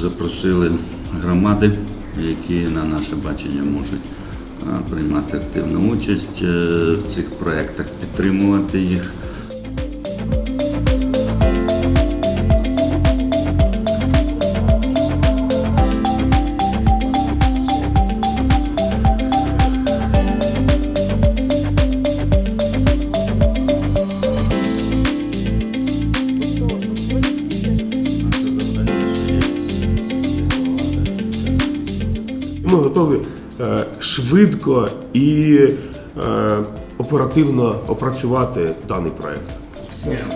запросили громади, які на наше бачення можуть приймати активну участь е, в цих проектах, підтримувати їх. Ми готові е, швидко і е, оперативно опрацювати даний проект. Все.